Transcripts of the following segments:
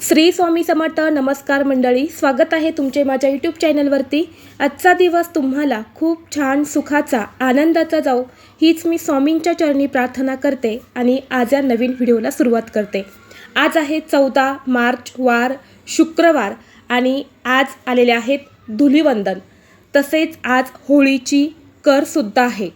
श्री स्वामी समर्थ नमस्कार मंडळी स्वागत आहे तुमचे माझ्या यूट्यूब चॅनलवरती आजचा दिवस तुम्हाला खूप छान सुखाचा आनंदाचा जाऊ हीच मी स्वामींच्या चरणी प्रार्थना करते आणि आज या नवीन व्हिडिओला सुरुवात करते. आज आहे चौदा मार्च वार शुक्रवार आणि आज आलेले आहेत धुलिवंदन. तसेच आज होळीची करसुद्धा आहे.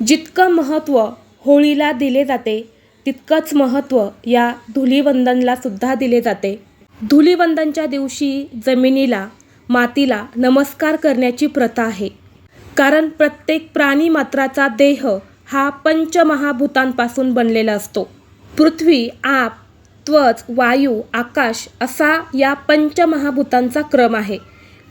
जितकं महत्त्व होळीला दिले जाते तितकंच महत्त्व या धुलीवंदनलासुद्धा दिले जाते. धुलीवंदनच्या दिवशी जमिनीला मातीला नमस्कार करण्याची प्रथा आहे. कारण प्रत्येक प्राणी मात्राचा देह हा पंचमहाभूतांपासून बनलेला असतो. पृथ्वी आप त्वच वायू आकाश असा या पंचमहाभूतांचा क्रम आहे.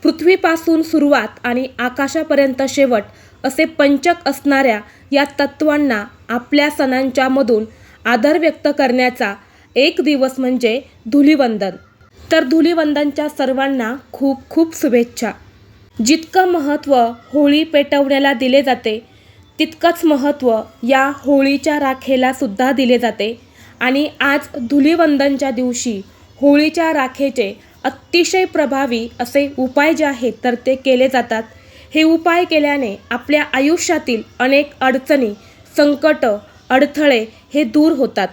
पृथ्वीपासून सुरुवात आणि आकाशापर्यंत शेवट असे पंचक असणाऱ्या या तत्वांना आपल्या सणांच्यामधून आदर व्यक्त करण्याचा एक दिवस म्हणजे धुलिवंदन. तर धुलीवंदनच्या सर्वांना खूप खूप शुभेच्छा. जितकं महत्त्व होळी पेटवण्याला दिले जाते तितकंच महत्त्व या होळीच्या राखेला सुद्धा दिले जाते आणि आज धुलीवंदनच्या दिवशी होळीच्या राखेचे अतिशय प्रभावी असे उपाय जे आहेत तर ते केले जातात. हे उपाय केल्याने आपल्या आयुष्यातील अनेक अडचणी संकट अडथळे हे दूर होतात.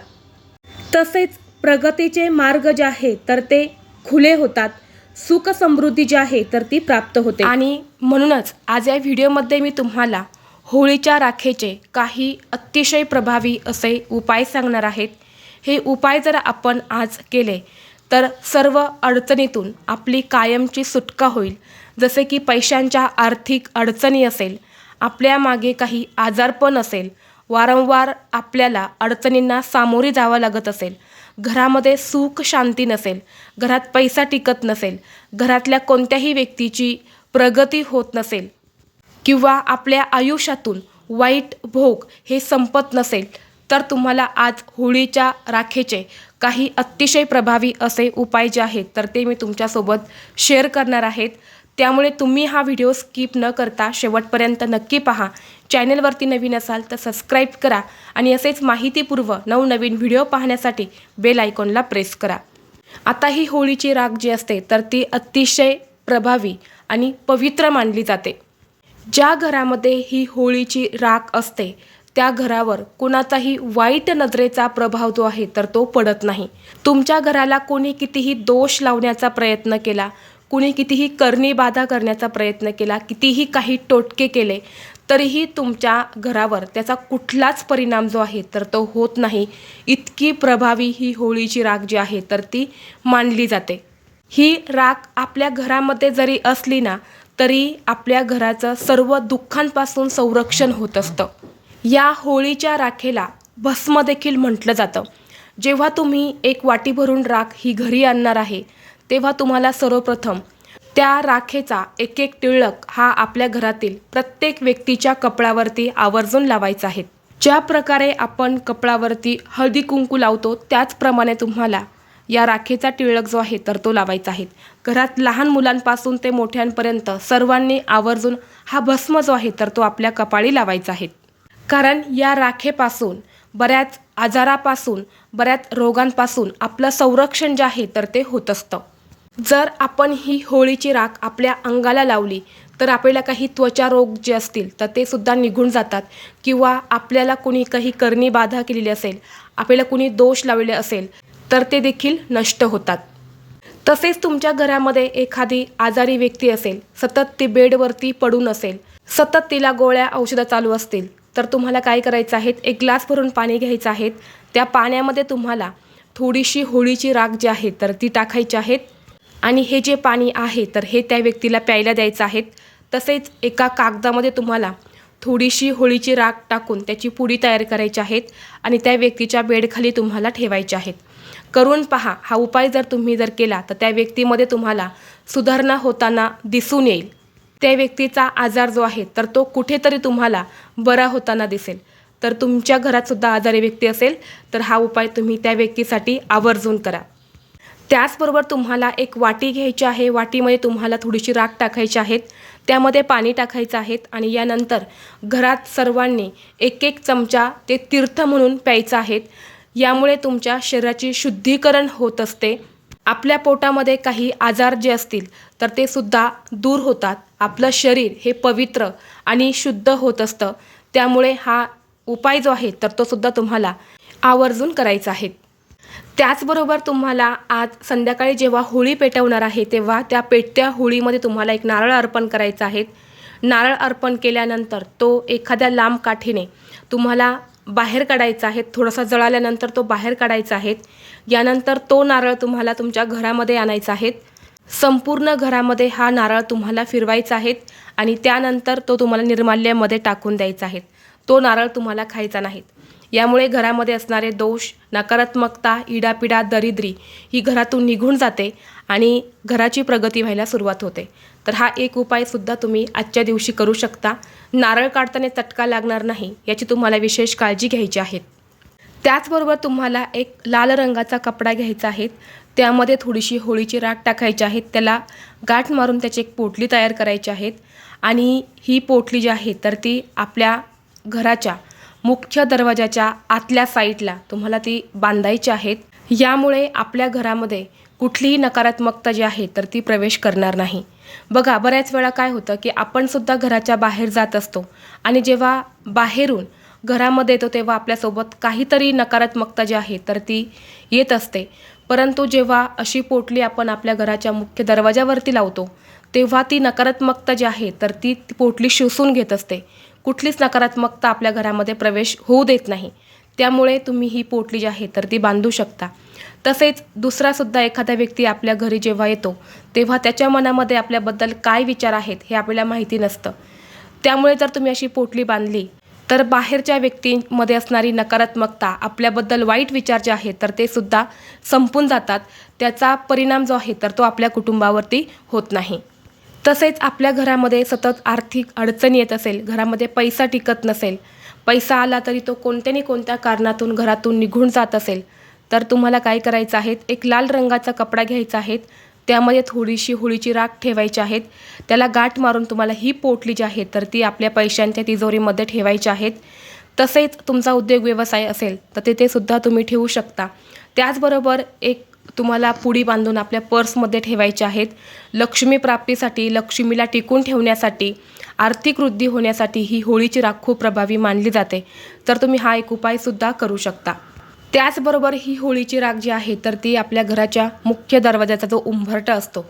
तसेच प्रगतीचे मार्ग जे आहे तर ते खुले होतात. सुख समृद्धी जी आहे तर ती प्राप्त होते. आणि म्हणूनच आज या व्हिडिओमध्ये मी तुम्हाला होळीच्या राखेचे काही अतिशय प्रभावी असे उपाय सांगणार आहेत. हे उपाय जर आपण आज केले तर सर्व अडचणीतून आपली कायमची सुटका होईल. जसे की पैशांच्या आर्थिक अडचणी असेल आपल्या मागे काही आजारपण असेल वारंवार आपल्याला अडचणींना सामोरे जावं लागत असेल. घरामध्ये सुख शांती नसेल. घरात पैसा टिकत नसेल. घरातल्या कोणत्याही व्यक्तीची प्रगती होत नसेल. किंवा आपल्या आयुष्यातून वाईट भोग हे संपत नसेल तर तुम्हाला आज होळीच्या राखेचे काही अतिशय प्रभावी असे उपाय जे आहेत तर ते मी तुमच्यासोबत शेअर करणार आहेत. त्यामुळे तुम्ही हा व्हिडिओ स्किप न करता शेवटपर्यंत नक्की पहा. चॅनलवरती नवीन असाल तर सबस्क्राईब करा आणि असेच माहितीपूर्व नवनवीन व्हिडिओ पाहण्यासाठी बेल आयकॉनला प्रेस करा. आता ही होळीची राख जी असते तर ती अतिशय प्रभावी आणि पवित्र मानली जाते. ज्या घरामध्ये ही होळीची राख असते त्या घरावर कुणाचाही वाईट नजरेचा प्रभाव जो आहे तर तो पडत नाही. तुमच्या घराला कोणी कितीही दोष लावण्याचा प्रयत्न केला कुणी कितीही करणी बाधा करण्याचा प्रयत्न केला कितीही काही टोटके केले तरीही तुमच्या घरावर त्याचा कुठलाच परिणाम जो आहे तर तो होत नाही. इतकी प्रभावी ही होळीची राख जी आहे तर ती मानली जाते. ही राख आपल्या घरामध्ये जरी असली ना तरी आपल्या घराचं सर्व दुःखांपासून संरक्षण होत असतं. या होळीच्या राखेला भस्म देखील म्हटलं जातं. जेव्हा तुम्ही एक वाटी भरून राख ही घरी आणणार आहे तेव्हा तुम्हाला सर्वप्रथम त्या राखेचा एक एक टिळक हा आपल्या घरातील प्रत्येक व्यक्तीच्या कपड्यावरती आवर्जून लावायचा आहे. ज्या प्रकारे आपण कपड्यावरती हळदी कुंकू लावतो त्याचप्रमाणे तुम्हाला या राखेचा टिळक जो आहे तर तो लावायचा आहे. घरात लहान मुलांपासून ते मोठ्यांपर्यंत सर्वांनी आवर्जून हा भस्म जो आहे तर तो आपल्या कपाळी लावायचा आहे. कारण या राखेपासून बऱ्याच आजारापासून बऱ्याच रोगांपासून आपलं संरक्षण जे आहे तर ते होत असतं. जर आपण ही होळीची राख आपल्या अंगाला लावली तर आपल्याला काही त्वचा रोग जे असतील तर ते सुद्धा निघून जातात. किंवा आपल्याला कुणी काही करणी बाधा केलेली असेल आपल्याला कुणी दोष लावलेले असेल तर ते देखील नष्ट होतात. तसेच तुमच्या घरामध्ये एखादी आजारी व्यक्ती असेल सतत ती बेडवरती पडून असेल सतत तिला गोळ्या औषधं चालू असतील तर तुम्हाला काय करायचं आहे? एक ग्लास भरून पाणी घ्यायचं आहे. त्या पाण्यामध्ये तुम्हाला थोडीशी होळीची राख जी आहे तर ती टाकायची आहेत आणि हे जे पाणी आहे तर हे त्या व्यक्तीला प्यायला द्यायचं आहे. तसेच एका कागदामध्ये तुम्हाला थोडीशी होळीची राख टाकून त्याची पुडी तयार करायची आहेत आणि त्या व्यक्तीच्या बेडखाली तुम्हाला ठेवायचे आहेत करून पहा हा उपाय जर तुम्ही जर केला तर त्या व्यक्तीमध्ये तुम्हाला सुधारणा होताना दिसून येईल. त्या व्यक्तीचा आजार जो आहे तर तो कुठेतरी तुम्हाला बरा होताना दिसेल. तर तुमच्या घरातसुद्धा आजारी व्यक्ती असेल तर हा उपाय तुम्ही त्या व्यक्तीसाठी आवर्जून करा. त्याचबरोबर तुम्हाला एक वाटी घ्यायची आहे. वाटीमध्ये तुम्हाला थोडीशी राख टाकायची आहेत. त्यामध्ये पाणी टाकायचं आहेत आणि यानंतर घरात सर्वांनी एक एक चमचा ते तीर्थ म्हणून प्यायचं आहेत. यामुळे तुमच्या शरीराची शुद्धीकरण होत असते. आपल्या पोटामध्ये काही आजार जे असतील तर ते सुद्धा दूर होतात. आपलं शरीर हे पवित्र आणि शुद्ध होत असतं. त्यामुळे हा उपाय जो आहे तर तो सुद्धा तुम्हाला आवर्जून करायचा आहे. त्याचबरोबर तुम्हाला आज संध्याकाळी जेव्हा होळी पेटवणार आहे तेव्हा त्या पेटत्या होळीमध्ये तुम्हाला एक नारळ अर्पण करायचं आहे. नारळ अर्पण केल्यानंतर तो एखाद्या लांब काठीने तुम्हाला बाहेर काढायचा आहे थोडासा जळाल्यानंतर तो बाहेर काढायचा आहे. यानंतर तो नारळ तुम्हाला तुमच्या घरामध्ये आणायचा आहे. संपूर्ण घरामध्ये हा नारळ तुम्हाला फिरवायचा आहे आणि त्यानंतर तो तुम्हाला निर्माल्यामध्ये टाकून द्यायचा आहे. तो नारळ तुम्हाला खायचा नाहीत यामुळे घरामध्ये असणारे दोष नकारात्मकता इडापिडा दरिद्री ही घरातून निघून जाते आणि घराची प्रगती व्हायला सुरुवात होते. तर हा एक उपायसुद्धा तुम्ही आजच्या दिवशी करू शकता. नारळ काढताना चटका लागणार नाही याची तुम्हाला विशेष काळजी घ्यायची आहे. त्याचबरोबर तुम्हाला एक लाल रंगाचा कपडा घ्यायचा आहे. त्यामध्ये थोडीशी होळीची राख टाकायची आहे. त्याला गाठ मारून त्याची एक पोटली तयार करायची आहेत आणि ही पोटली जी आहे तर ती आपल्या घराच्या मुख्य दरवाजाच्या आतल्या साईडला तुम्हाला ती बांधायची आहेत. यामुळे आपल्या घरामध्ये कुठलीही नकारात्मकता जी आहे तर ती प्रवेश करणार नाही. बघा बऱ्याच वेळा काय होतं की आपण सुद्धा घराच्या बाहेर जात असतो आणि जेव्हा बाहेरून घरामध्ये येतो तेव्हा आपल्यासोबत काहीतरी नकारात्मकता जी आहे तर ती येत असते. परंतु जेव्हा अशी पोटली आपण आपल्या घराच्या मुख्य दरवाजावरती लावतो तेव्हा ती नकारात्मकता जी आहे तर ती ती पोटली शोषून घेत असते. कुठलीच नकारात्मकता आपल्या घरामध्ये प्रवेश होऊ देत नाही. त्यामुळे तुम्ही ही पोटली जी आहे तर ती बांधू शकता. तसेच दुसरासुद्धा एखादा व्यक्ती आपल्या घरी जेव्हा येतो तेव्हा त्याच्या मनामध्ये आपल्याबद्दल काय विचार आहेत हे आपल्याला माहिती नसतं. त्यामुळे जर तुम्ही अशी पोटली बांधली तर बाहेरच्या व्यक्तींमध्ये असणारी नकारात्मकता आपल्याबद्दल वाईट विचार जे आहेत तर ते सुद्धा संपून जातात. त्याचा परिणाम जो आहे तर तो आपल्या कुटुंबावरती होत नाही. तसेच आपल्या घरामध्ये सतत आर्थिक अडचणी येत असेल घरामध्ये पैसा टिकत नसेल पैसा आला तरी तो कोणत्या कोणत्या कारणातून घरातून निघून जात असेल तर तुम्हाला काय करायचं आहे? एक लाल रंगाचा कपडा घ्यायचा आहे त्यामध्ये थोडीशी होळीची राख ठेवायची आहेत त्याला गाठ मारून तुम्हाला ही पोटली जी आहे तर ती आपल्या पैशांच्या तिजोरीमध्ये ठेवायची आहेत तसेच तुमचा उद्योग व्यवसाय असेल तर तिथे सुद्धा तुम्ही ठेवू शकता. त्याचबरोबर एक तुम्हाला पुडी बांधून आपल्या पर्समध्ये ठेवायच्या आहेत. लक्ष्मी प्राप्तीसाठी लक्ष्मीला टिकून ठेवण्यासाठी आर्थिक वृद्धी होण्यासाठी ही होळीची राख खूप प्रभावी मानली जाते. तर तुम्ही हा एक उपायसुद्धा करू शकता. त्याचबरोबर ही होळीची राख जी आहे तर ती आपल्या घराच्या मुख्य दरवाजाचा जो उंबरटा असतो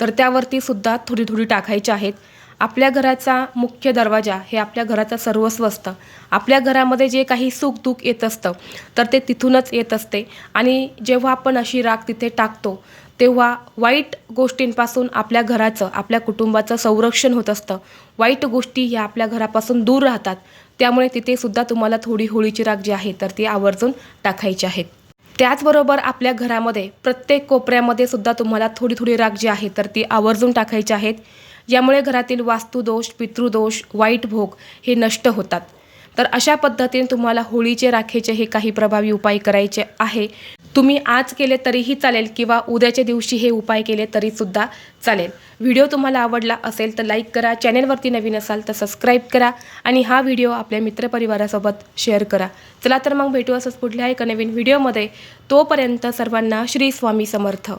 तर त्यावरती सुद्धा थोडी थोडी टाकायची आहेत. आपल्या घराचा मुख्य दरवाजा हे आपल्या घराचं सर्वस्व असतं. आपल्या घरामध्ये जे काही सुख दुःख येत असतं तर ते तिथूनच येत असते. आणि जेव्हा आपण अशी राख तिथे टाकतो तेव्हा वाईट गोष्टींपासून आपल्या घराचं आपल्या कुटुंबाचं संरक्षण होत असतं. वाईट गोष्टी ह्या आपल्या घरापासून दूर राहतात. त्यामुळे तिथे सुद्धा तुम्हाला थोडी होळीची राख जी आहे तर ती आवर्जून टाकायची आहेत त्याचबरोबर आपल्या घरामध्ये प्रत्येक कोपऱ्यामध्ये सुद्धा तुम्हाला थोडी थोडी राख जी आहे तर ती आवर्जून टाकायची आहेत. यामुळे घरातील वास्तुदोष पितृदोष वाईट भोग हे नष्ट होतात. तर अशा पद्धतीने तुम्हाला होळीचे राखेचे हे काही प्रभावी उपाय करायचे आहे. तुम्ही आज केले तरीही चालेल किंवा उद्याच्या दिवशी हे उपाय केले तरीसुद्धा चालेल. व्हिडिओ तुम्हाला आवडला असेल तर लाईक करा चॅनेलवरती नवीन असाल तर सबस्क्राईब करा आणि हा व्हिडिओ आपल्या मित्रपरिवारासोबत शेअर करा. चला तर मग भेटू असंच पुढल्या एका नवीन व्हिडिओमध्ये. तोपर्यंत सर्वांना श्री स्वामी समर्थ.